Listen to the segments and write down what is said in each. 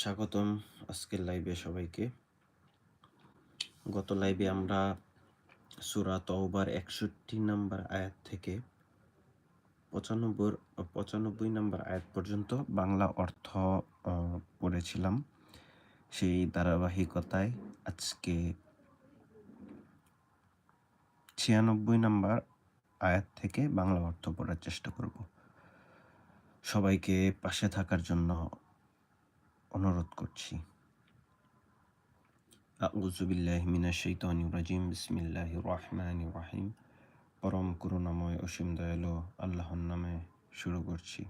স্বাগতম আজকের লাইভে সবাইকে। গত লাইভে আমরা সুরা তওবার একষট্টি নাম্বার আয়াত থেকে পঁচানব্বই পঁচানব্বই নাম্বার আয়াত পর্যন্ত বাংলা অর্থ পড়েছিলাম। সেই ধারাবাহিকতায় আজকে ছিয়ানব্বই নাম্বার আয়াত থেকে বাংলা অর্থ পড়ার চেষ্টা করব। সবাইকে পাশে থাকার জন্য অনুরোধ করছি। রহিম। পরম করুণাময় অসীম দয়ালু আল্লাহর নামে শুরু করছি।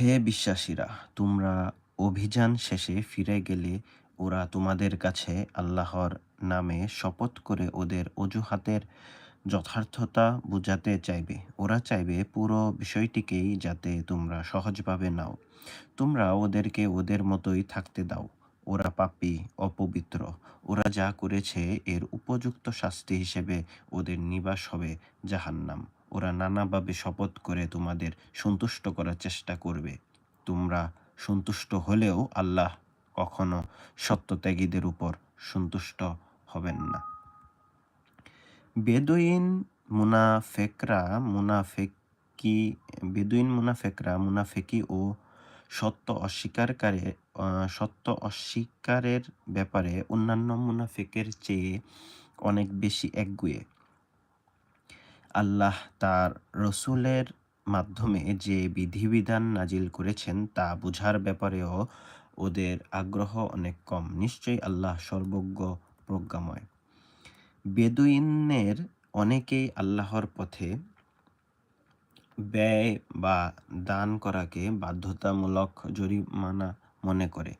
হে বিশ্বাসীরা, তোমরা অভিযান শেষে ফিরে গেলে ওরা তোমাদের কাছে আল্লাহর নামে শপথ করে ওদের অজুহাতের যথার্থতা বুঝাতে চাইবে। ওরা চাইবে পুরো বিষয়টিকেই যাতে তোমরা সহজভাবে নাও। তোমরা ওদেরকে ওদের মতোই থাকতে দাও। ওরা পাপী, অপবিত্র। ওরা যা করেছে এর উপযুক্ত শাস্তি হিসেবে ওদের নিবাস হবে জাহান্নাম। ওরা নানাভাবে শপথ করে তোমাদের সন্তুষ্ট করার চেষ্টা করবে। তোমরা সন্তুষ্ট হলেও আল্লাহ কখনো সত্যত্যাগীদের উপর সন্তুষ্ট হবেন না। বেদুইন মুনাফেকরা মুনাফেকি, বেদুইন মুনাফেকরা মুনাফেকি ও সত্য অস্বীকারকারে সত্য অস্বীকারের ব্যাপারে অন্যান্য মুনাফেকের চেয়ে অনেক বেশি একগুয়ে। আল্লাহ তার রসুলের মাধ্যমে যে বিধিবিধান নাজিল করেছেন তা বোঝার ব্যাপারেও ওদের আগ্রহ অনেক কম। নিশ্চয়ই আল্লাহ সর্বজ্ঞ প্রজ্ঞাময়। বেদুইনের অনেকেই আল্লাহর পথে ব্যয় বা দান করাকে বাধ্যতামূলক জরিমানা মনে করে।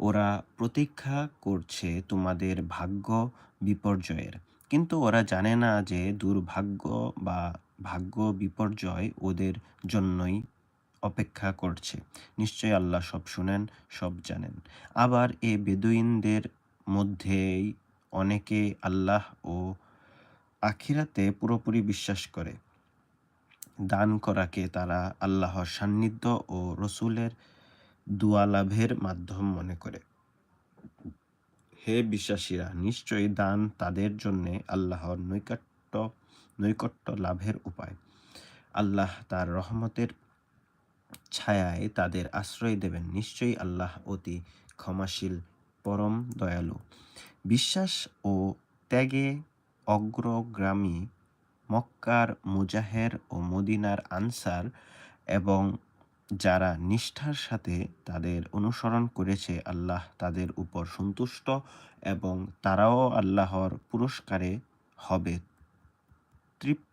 ওরা প্রতীক্ষা করছে তোমাদের ভাগ্য বিপর্যয়ের। কিন্তু ওরা জানে না যে দুর্ভাগ্য বা ভাগ্য বিপর্যয় ওদের জন্যই অপেক্ষা করছে। নিশ্চয়ই আল্লাহ সব শুনেন, সব জানেন। আবার এ বেদুইনদের মধ্যেই অনেকে আল্লাহ ও আখিরাতে পুরোপুরি বিশ্বাস করে। দান করাকে তারা আল্লাহর সান্নিধ্য ও রসুলের দুয়া লাভের মাধ্যম মনে করে। হে বিশ্বাসীরা, নিশ্চয়ই দান তাদের জন্যে আল্লাহর নৈকট্য নৈকট্য লাভের উপায়। আল্লাহ তার রহমতের ছায়ায় তাদের আশ্রয় দেবেন। নিশ্চয়ই আল্লাহ অতি ক্ষমাশীল পরম দয়ালু। বিশ্বাস ও ত্যাগে অগ্রগ্রামী মক্কার মুজাহের ও মদিনার আনসার এবং যারা নিষ্ঠার সাথে তাদের অনুসরণ করেছে, আল্লাহ তাদের উপর সন্তুষ্ট এবং তারাও আল্লাহর পুরস্কারে হবে। তৃপ্ত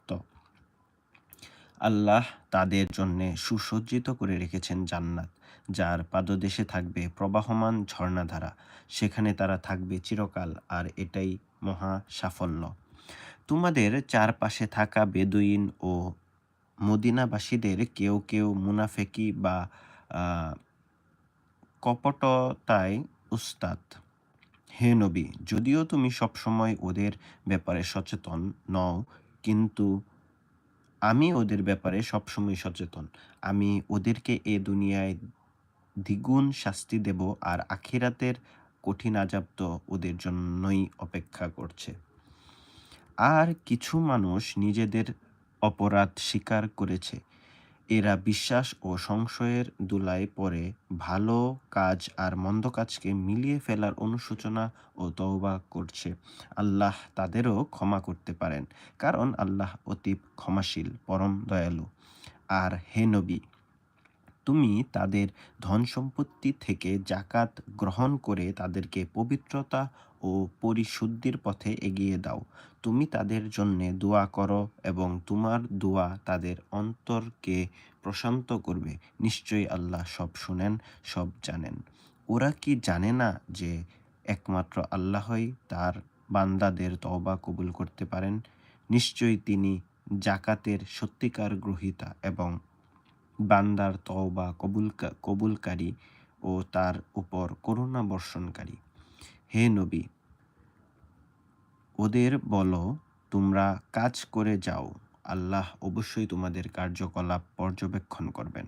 আল্লাহ তাদের জন্য সুসজ্জিত করে রেখেছেন জান্নাত, যার পাদদেশে থাকবে প্রবাহমান ঝর্ণাধারা। সেখানে তারা থাকবে চিরকাল, আর এটাই মহা সাফল্য। তোমাদের চারপাশে থাকা বেদুইন ও মদিনাবাসীদের কেউ কেউ মুনাফেকি বা কপটতায় উস্তাদ। হে নবী, যদিও তুমি সবসময় ওদের ব্যাপারে সচেতন নও, কিন্তু আমি ওদের ব্যাপারে সবসময় সচেতন। আমি ওদেরকে এ দুনিয়ায় দ্বিগুণ শাস্তি দেব আর আখিরাতের কঠিন আজাব তো ওদের জন্যই অপেক্ষা করছে। আর কিছু মানুষ নিজেদের অপরাধ স্বীকার করেছে। এরা বিশ্বাস ও সংশয়ের দুলায় পড়ে ভালো কাজ আর মন্দ কাজকে মিলিয়ে ফেলার অনুশোচনা ও তওবা করছে। আল্লাহ তাদেরও ক্ষমা করতে পারেন, কারণ আল্লাহ অতীব ক্ষমাশীল, পরম দয়ালু। আর হে নবী, তুমি তাদের ধন সম্পত্তি থেকে জাকাত গ্রহণ করে তাদেরকে পবিত্রতা ও পরিশুদ্ধির পথে এগিয়ে দাও। তুমি তাদের জন্য দোয়া করো এবং তোমার দোয়া তাদের অন্তরকে প্রশান্ত করবে। নিশ্চয়ই আল্লাহ সব শুনেন, সব জানেন। ওরা কি জানে না যে একমাত্র আল্লাহই তার বান্দাদের তওবা কবুল করতে পারেন? নিশ্চয়ই তিনি জাকাতের সত্যিকার গ্রহীতা এবং বান্দার তওবা কবুল কবুলকারী ও তার উপর করুণা বর্ষণকারী। হে নবী ওদের বলো, তোমরা কাজ করে যাও। আল্লাহ অবশ্যই তোমাদের কার্যকলাপ পর্যবেক্ষণ করবেন।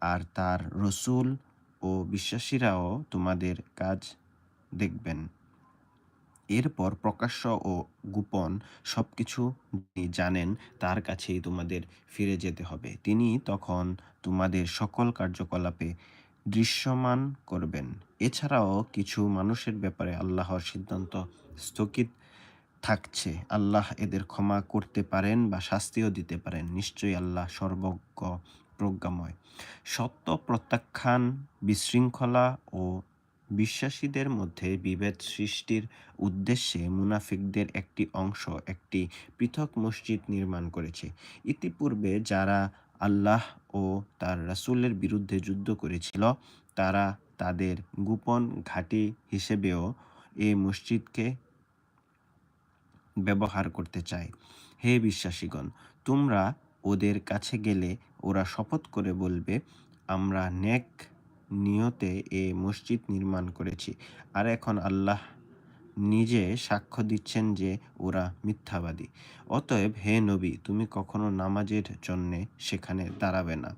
আর তার রসুল ও বিশ্বাসীরাও তোমাদের কাজ দেখবেন। এরপর প্রকাশ্য ও গোপন সব কিছু জানেন, তার কাছেই তোমাদের ফিরে যেতে হবে। তিনি তখন তোমাদের সকল কার্যকলাপে দৃশ্যমান করবেন। এছাড়াও কিছু মানুষের ব্যাপারে আল্লাহর সিদ্ধান্ত স্থগিত থাকছে। আল্লাহ এদের ক্ষমা করতে পারেন বা শাস্তিও দিতে পারেন। নিশ্চয়ই আল্লাহ সর্বজ্ঞ, প্রজ্ঞাময়। সত্য প্রত্যাখ্যান, বিশৃঙ্খলা ও বিশ্বাসীদের মধ্যে বিভেদ সৃষ্টির উদ্দেশ্যে মুনাফিকদের একটি অংশ, একটি পৃথক মসজিদ নির্মাণ করেছে। ইতিপূর্বে যারা আল্লাহ ও তার রাসূলের বিরুদ্ধে যুদ্ধ করেছিল, তারা তাদের গোপন ঘাঁটি হিসেবেও এ মসজিদকে ব্যবহার করতে চায়। হে বিশ্বাসীগণ, তোমরা ওদের কাছে গেলে ওরা শপথ করে বলবে, আমরা নেক নিয়তে এ মসজিদ নির্মাণ করেছি। আর এখন আল্লাহ নিজে সাক্ষ্য দিচ্ছেন যে ওরা মিথ্যাবাদী। অতএব হে নবী, তুমি কখনো নামাজের জন্যে সেখানে দাঁড়াবে না।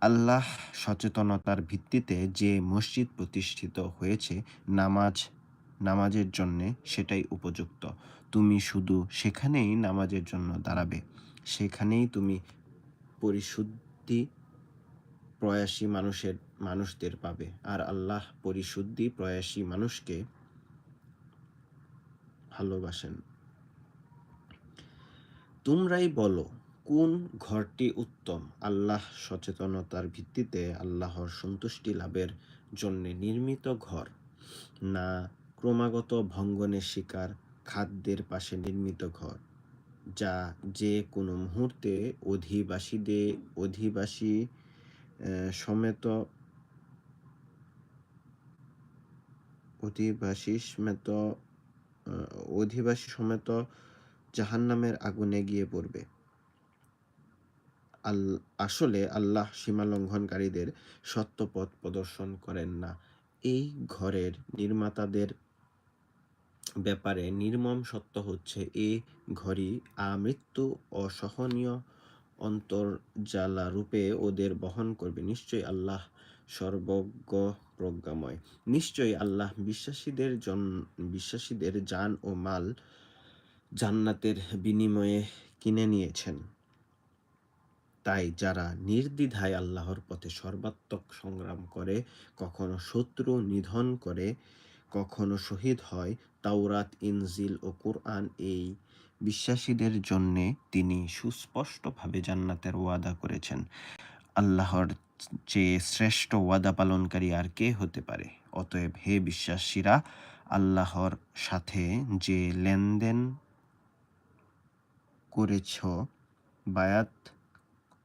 আল্লাহ সচেতনতার ভিত্তিতে যে মসজিদ প্রতিষ্ঠিত হয়েছে, নামাজ নামাজের জন্যে সেটাই উপযুক্ত। তুমি শুধু সেখানেই নামাজের জন্য দাঁড়াবে। সেখানেই তুমি পরিশুদ্ধি প্রয়াসী মানুষের, মানুষদের পাবে। আর আল্লাহ পরিশুদ্ধি প্রয়াসী মানুষকে ভালোবাসেন। তোমরাই বলো, কোন ঘরটি উত্তম? আল্লাহ সচেতনতার ভিত্তিতে আল্লাহর সন্তুষ্টি লাভের জন্য নির্মিত ঘর। না ক্রমাগত ভঙ্গনের শিকার খাদ্যের পাশে নির্মিত ঘর, যা যে কোনো মুহূর্তে অধিবাসীদের, অধিবাসী সমেত অধিবাসী সমেত অধিবাসী সমেত জাহান্নামের আগুনে গিয়ে পড়বে। আসলে আল্লাহ সীমা লঙ্ঘনকারীদের সত্যপথ প্রদর্শন করেন না। এই ঘরের নির্মাতাদের ব্যাপারে নির্মম সত্য হচ্ছে, এ ঘরই আমৃত্যু অসহনীয় অন্তর্জালা রূপে ওদের বহন করবে। নিশ্চয়ই আল্লাহ সর্বজ্ঞ প্রজ্ঞাময় নিশ্চয়ই আল্লাহ বিশ্বাসীদের জন, বিশ্বাসীদের জান ও মাল জান্নাতের বিনিময়ে কিনে নিয়েছেন। তাই যারা নির্দ্বিধায় আল্লাহর পথে সর্বাত্মক সংগ্রাম করে, কখনো শত্রু নিধন করে কখনো শহীদ হয় তাওরাত, ইনজিল ও কোরআন এই বিশ্বাসীদের জন্যে তিনি সুস্পষ্টভাবে জান্নাতের ওয়াদা করেছেন। আল্লাহর চেয়ে শ্রেষ্ঠ ওয়াদা পালনকারী আর কে হতে পারে? অতএব হে বিশ্বাসীরা, আল্লাহর সাথে যে লেনদেন করেছ, বায়াত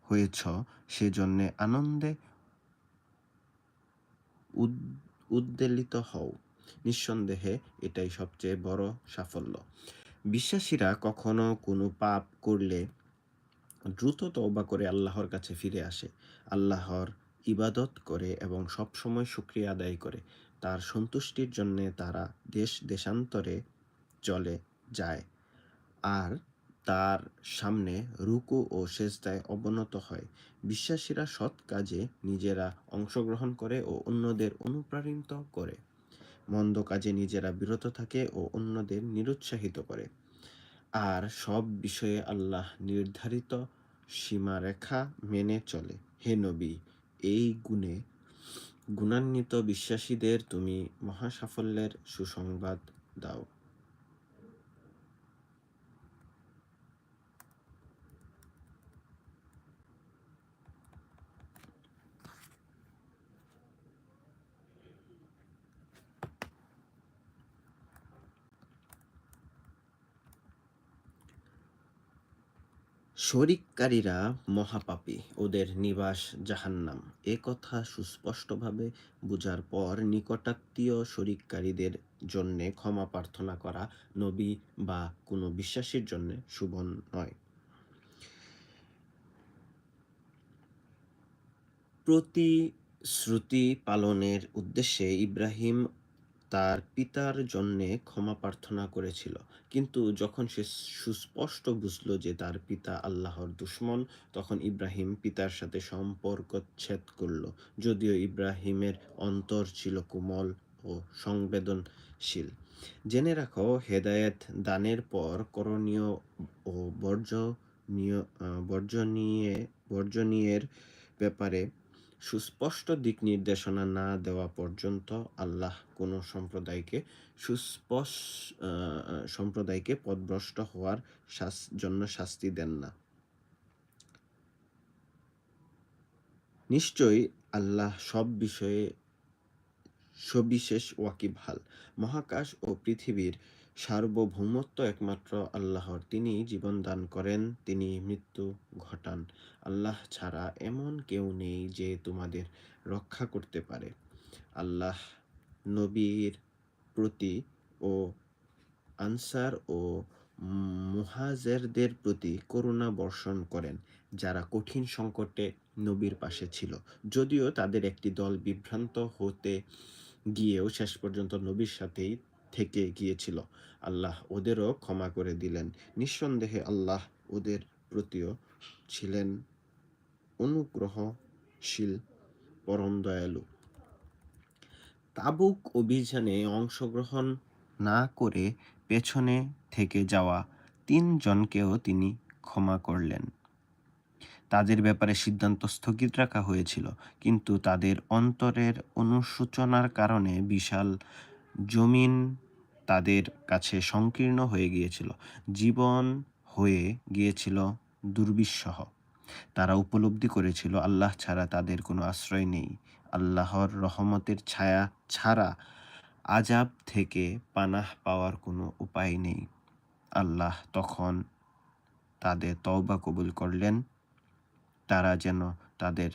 হয়েছ, সেজন্যে আনন্দে উদ্বেলিত হও। নিঃসন্দেহে এটাই সবচেয়ে বড় সাফল্য। বিশ্বাসীরা কখনো কোনো পাপ করলে দ্রুত তওবা করে আল্লাহর কাছে ফিরে আসে। আল্লাহর ইবাদত করে এবং সবসময় শুক্রিয়া আদায় করে। তার সন্তুষ্টির জন্যে তারা দেশ দেশান্তরে চলে যায়। আর তার সামনে রুকু ও সেজদায় অবনত হয়। বিশ্বাসীরা সৎ কাজে নিজেরা অংশগ্রহণ করে ও অন্যদের অনুপ্রাণিত করে। মন্দ কাজে নিজেরা বিরত থাকে ও অন্যদের নিরুৎসাহিত করে। আর সব বিষয়ে আল্লাহ নির্ধারিত সীমারেখা মেনে চলে। হে নবী, এই গুণে গুণান্বিত বিশ্বাসীদের তুমি মহাসাফল্যের সুসংবাদ দাও। শরিককারীরা মহাপাপী, ওদের নিবাস জাহান্নাম। এ কথা সুস্পষ্টভাবে বুঝার পর নিকটাত্মীয় শরিককারীদের জন্যে ক্ষমা প্রার্থনা করা নবী বা কোনো বিশ্বাসীর জন্যে শুভ নয়। প্রতিশ্রুতি পালনের উদ্দেশ্যে ইব্রাহিম তার পিতার জন্যে ক্ষমা প্রার্থনা করেছিল। কিন্তু যখন সে সুস্পষ্ট বুঝল যে তার পিতা আল্লাহর দুশ্মন, তখন ইব্রাহিম পিতার সাথে সম্পর্ক ছেদ করল। যদিও ইব্রাহিমের অন্তর ছিল কোমল ও সংবেদনশীল। জেনে রাখো, হেদায়েত দানের পর করণীয় ও বর্জনীয় বর্জনীয় বর্জনীয়ের ব্যাপারে সুস্পষ্ট দিক নির্দেশনা না দেওয়া পর্যন্ত আল্লাহ কোনো সম্প্রদায়কে সুস্পষ্ট সম্প্রদায়কে পদভ্রষ্ট হওয়ার জন্য শাস্তি দেন না। নিশ্চয়ই আল্লাহ সব বিষয়ে সবিশেষ ওয়াকিবহাল মহাকাশ ও পৃথিবীর সার্বভৌমত্ব একমাত্র আল্লাহর। তিনি জীবন দান করেন, তিনি মৃত্যু ঘটান। আল্লাহ ছাড়া এমন কেউ নেই যে তোমাদের রক্ষা করতে পারে। আল্লাহ নবীর প্রতি ও আনসার ও মুহাজেরদের প্রতি করুণা বর্ষণ করেন, যারা কঠিন সংকটে নবীর পাশে ছিল। যদিও তাদের একটি দল বিভ্রান্ত হতে গিয়েও শেষ পর্যন্ত নবীর সাথেই থেকে গিয়েছিল। আল্লাহ ওদেরও ক্ষমা করে দিলেন। নিঃসন্দেহে আল্লাহ ওদের প্রতিও ছিলেন অনুগ্রহশীল, পরম দয়ালু। তাবুক অভিযানে অংশগ্রহণ না করে পেছনে থেকে যাওয়া তিনজনকেও তিনি ক্ষমা করলেন। তাদের ব্যাপারে সিদ্ধান্ত স্থগিত রাখা হয়েছিল, কিন্তু তাদের অন্তরের অনুসূচনার কারণে বিশাল জমিন তাদের কাছে সংকীর্ণ হয়ে গিয়েছিল। জীবন হয়ে গিয়েছিল দুর্বিষহ। তারা উপলব্ধি করেছিল, আল্লাহ ছাড়া তাদের কোনো আশ্রয় নেই। আল্লাহর রহমতের ছায়া ছাড়া আজাব থেকে পানাহ পাওয়ার কোনো উপায় নেই। আল্লাহ তখন তাদের তওবা কবুল করলেন। তারা যেন তাদের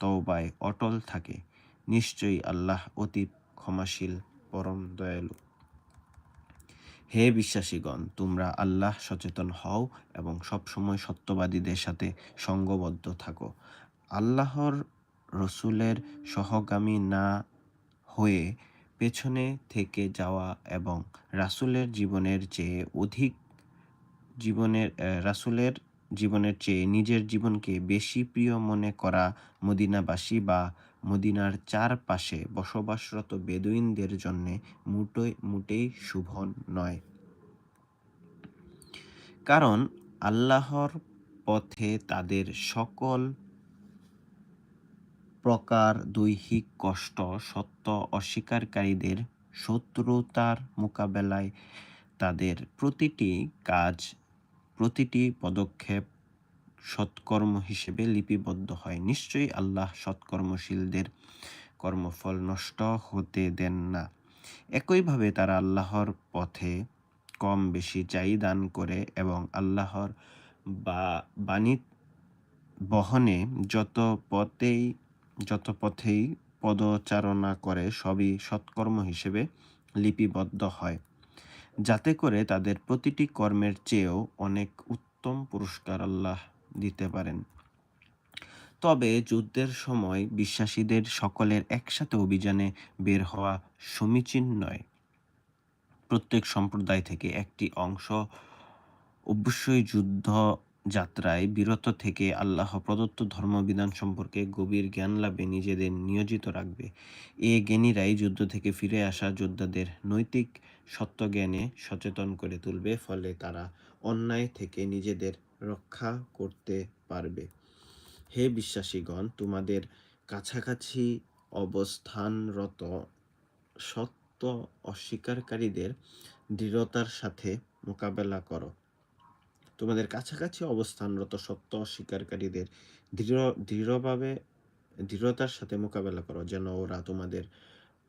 তওবায় অটল থাকে। নিশ্চয়ই আল্লাহ অতি ক্ষমাশীল পরম দয়ালু। হে বিশ্বাসীগণ, তোমরা আল্লাহ সচেতন হও এবং সবসময় সত্যবাদীদের সাথে সঙ্গবদ্ধ থাকো। আল্লাহর রসুলের সহগামী না হয়ে পেছনে থেকে যাওয়া এবং রাসুলের জীবনের চেয়ে অধিক জীবনের রাসুলের জীবনের চেয়ে নিজের জীবনকে বেশি প্রিয় মনে করা মদিনাবাসী বা মদিনার চারপাশে বসবাসরত বেদুইনদের জন্যে মোটেই মোটেই শুভ নয়। কারণ আল্লাহর পথে তাদের সকল প্রকার দৈহিক কষ্ট, সত্য অস্বীকারীদের শত্রুতার মোকাবেলায় তাদের প্রতিটি কাজ, প্রতিটি পদক্ষেপ সৎকর্ম হিসেবে লিপিবদ্ধ হয়। নিশ্চয়ই আল্লাহ সৎকর্মশীলদের কর্মফল নষ্ট হতে দেন না। একইভাবে তারা আল্লাহর পথে কম বেশি চাই দান করে এবং আল্লাহর বা বাণী বহনে যত পথেই যত পথেই পদচারণা করে, সবই সৎকর্ম হিসেবে লিপিবদ্ধ হয়। যাতে করে তাদের প্রতিটি কর্মের চেয়েও অনেক উত্তম পুরস্কার আল্লাহ দিতে পারেন। তবে যুদ্ধের সময় বিশ্বাসীদের সকলের একসাথে অভিযানে বের হওয়া সমীচীন নয়। প্রত্যেক সম্প্রদায় থেকে একটি অংশ অবশ্যই যুদ্ধ যাত্রায় বিরত থেকে আল্লাহ প্রদত্ত ধর্মবিধান সম্পর্কে গভীর জ্ঞান লাভে নিজেদের নিয়োজিত রাখবে। এ জ্ঞানীরাই যুদ্ধ থেকে ফিরে আসা যোদ্ধাদের নৈতিক সত্যজ্ঞানে সচেতন করে তুলবে, ফলে তারা অন্যায় থেকে নিজেদের রক্ষা করতে পারবে। হে বিশ্বাসীগণ, তোমাদের কাছাকাছি অবস্থানরত সত্য অস্বীকারীদের দৃঢ়তার সাথে মোকাবেলা করো। তোমাদের কাছাকাছি অবস্থানরত সত্য অস্বীকারীদের দৃঢ়, দৃঢ়ভাবে, দৃঢ়তার সাথে মোকাবেলা করো যেন ওরা তোমাদের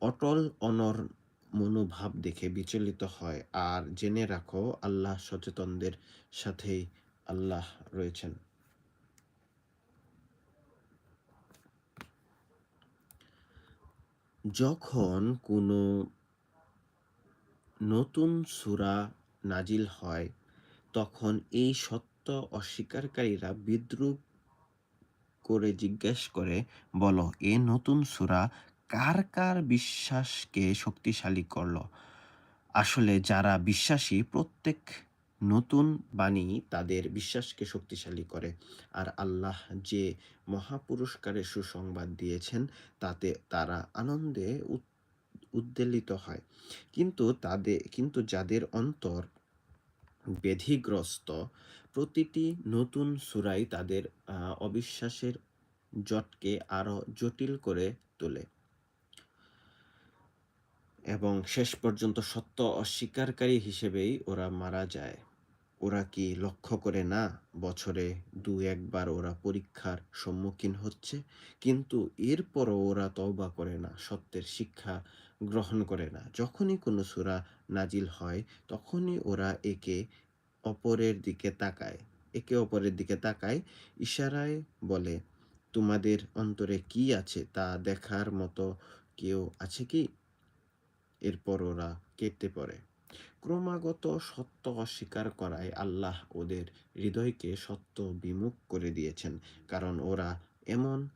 অটল, অনর মনোভাব দেখে বিচলিত হয়। আর জেনে রাখো, আল্লাহ সচেতনদের সাথেই আল্লাহ রয়েছেন। যখন কোনো নতুন সুরা নাজিল হয়, তখন এই সত্য অস্বীকারীরা বিদ্রুপ করে জিজ্ঞেস করে, বলো, এ নতুন সুরা কার কার বিশ্বাসকে শক্তিশালী করল? আসলে যারা বিশ্বাসী, প্রত্যেক নতুন বাণী তাদের বিশ্বাসকে শক্তিশালী করে। আর আল্লাহ যে মহাপুরস্কারের সুসংবাদ দিয়েছেন, তাতে তারা আনন্দে উদ্বেলিত হয়। কিন্তু তাদের কিন্তু যাদের অন্তর ব্যাধিগ্রস্ত প্রতিটি নতুন সুরাই তাদের অবিশ্বাসের জটকে আরও জটিল করে তোলে। এবং শেষ পর্যন্ত সত্য অস্বীকারী হিসেবেই ওরা মারা যায়। ওরা কি লক্ষ্য করে না বছরে দু একবার ওরা পরীক্ষার সম্মুখীন হচ্ছে? কিন্তু এরপরও ওরা তওবা করে না, সত্যের শিক্ষা গ্রহণ করে না। যখনই কোনো সুরা নাজিল হয়, তখনই ওরা একে অপরের দিকে তাকায়। একে অপরের দিকে তাকায়, ইশারায় বলে, তোমাদের অন্তরে কি আছে তা দেখার মতো কেউ আছে কি? এরপর ওরা কেটে পড়ে। ক্রমাগত সত্য অস্বীকার করায় আল্লাহ ওদের হৃদয়কে সত্য বিমুখ করে দিয়েছেন, কারণ ওরা এমন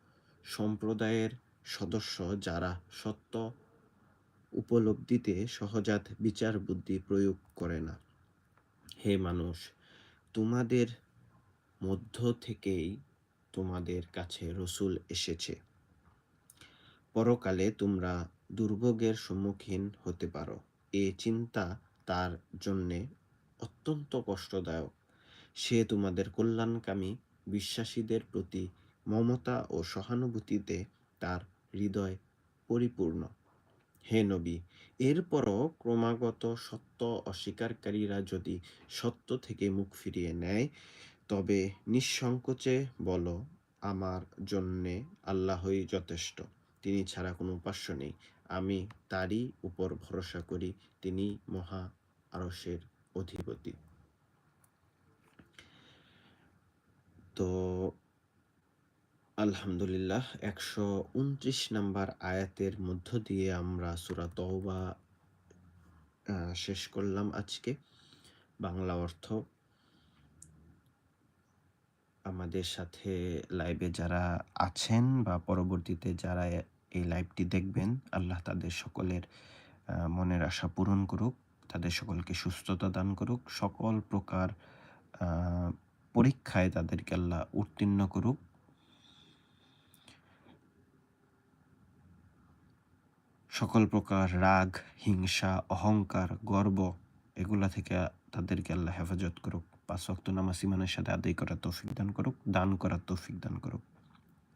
সম্প্রদায়ের সদস্য যারা সত্য উপলব্ধিতে সহজাত বিচার বুদ্ধি প্রয়োগ করে না। হে মানুষ, তোমাদের মধ্য থেকেই তোমাদের কাছে রসুল এসেছে। পরকালে তোমরা দুর্ভোগের সম্মুখীন হতে পারো। এ চিন্তা তার জন্যে অত্যন্ত কষ্টদায়ক। সে তোমাদের কল্যাণকামী বিশ্বাসীদের প্রতি মমতা ও সহানুভূতিতে তার হৃদয় পরিপূর্ণ। হে নবী, এরপরও ক্রমাগত সত্য অস্বীকারীরা যদি সত্য থেকে মুখ ফিরিয়ে নেয়, তবে নিঃসংকোচে বলো, আমার জন্যে আল্লাহই যথেষ্ট। তিনি ছাড়া কোনো উপাস্য নেই। আমি তারই উপর ভরসা করি, তিনি মহা আরসের অধিপতি। তো আলহামদুলিল্লাহ, একশো উনত্রিশ নাম্বার আয়াতের মধ্য দিয়ে আমরা সুরা তওবা শেষ করলাম আজকে। বাংলা অর্থ, আমাদের সাথে লাইভে যারা আছেন বা পরবর্তীতে যারা এই লাইভটি দেখবেন। আল্লাহ তাদের সকলের মনের আশা পূরণ করুক, তাদের সকলকে সুস্থতা দান করুক, সকল প্রকার পরীক্ষায় তাদেরকে আল্লাহ উত্তীর্ণ করুক। সকল প্রকার রাগ, হিংসা, অহংকার, গর্ব, এগুলা থেকে তাদেরকে আল্লাহ হেফাজত করুক। পাঁচ অক্ত নামাজ ইমানের সাথে আদায় করার তৌফিক দান করুক, দান করার তৌফিক দান করুক।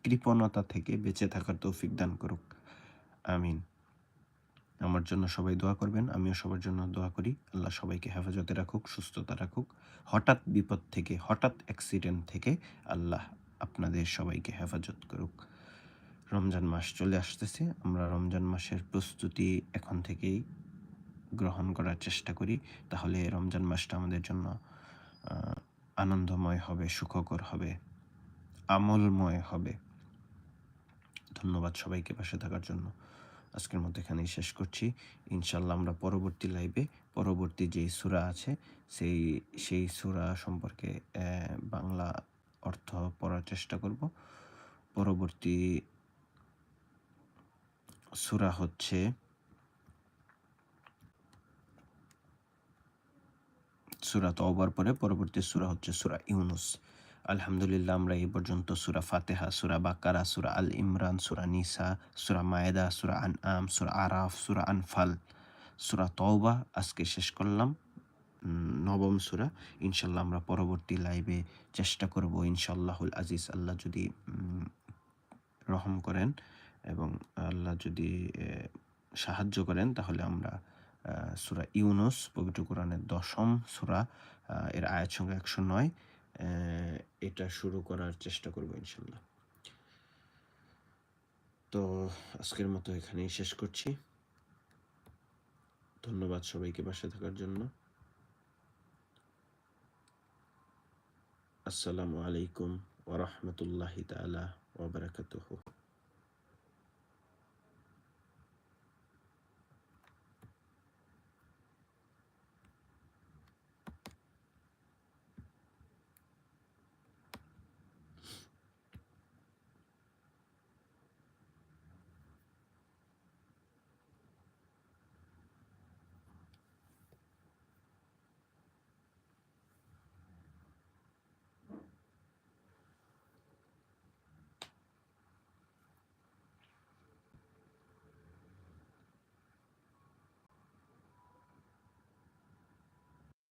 কৃপণতা থেকে বেঁচে থাকার তৌফিক দান করুক। আমিন। আমার জন্য সবাই দোয়া করবেন, আমিও সবার জন্য দোয়া করি। আল্লাহ সবাইকে হেফাজতে রাখুক, সুস্থতা রাখুক। হঠাৎ বিপদ থেকে, হঠাৎ অ্যাক্সিডেন্ট থেকে আল্লাহ আপনাদের সবাইকে হেফাজত করুক। রমজান মাস চলে আসতেছে, আমরা রমজান মাসের প্রস্তুতি এখন থেকেই গ্রহণ করার চেষ্টা করি। তাহলে রমজান মাসটা আমাদের জন্য আনন্দময় হবে, সুখকর হবে, আমলময় হবে। ধন্যবাদ সবাইকে পাশে থাকার জন্য। আজকের মতো এখানেই শেষ করছি। ইনশাল্লাহ আমরা পরবর্তী লাইভে পরবর্তী যেই সুরা আছে, সেই সেই সুরা সম্পর্কে বাংলা অর্থ পড়ার চেষ্টা করব। পরবর্তী সুরা হচ্ছে সুরা তওবার পরে পরবর্তী সুরা হচ্ছে সুরা ইউনুস। আলহামদুলিল্লাহ, আমরা এই পর্যন্ত সুরা ফাতেহা, সুরা বাকারা, সুরা আল ইমরান, সুরা নিসা, সুরা মায়েদা, সুরা আন আম সুরা আরাফ, সুরা আনফাল, সুরা তওবা আজকে শেষ করলাম। নবম সুরা ইনশাল্লাহ আমরা পরবর্তী লাইভে চেষ্টা করব ইনশাল্লাহুল আজিজ। আল্লাহ যদি রহম করেন এবং আল্লাহ যদি সাহায্য করেন, তাহলে আমরা সুরা ইউনুস, পবিত্র কোরআনের দশম সুরা এর আয়াত সংখ্যা একশো নয় এটা শুরু করার চেষ্টা করব ইনশাল্লাহ। তো আজকের মতো এখানেই শেষ করছি। ধন্যবাদ সবাইকে পাশে থাকার জন্য। আসসালামু আলাইকুম ওরহমতুল্লাহ তালা ওবরাকাতুহু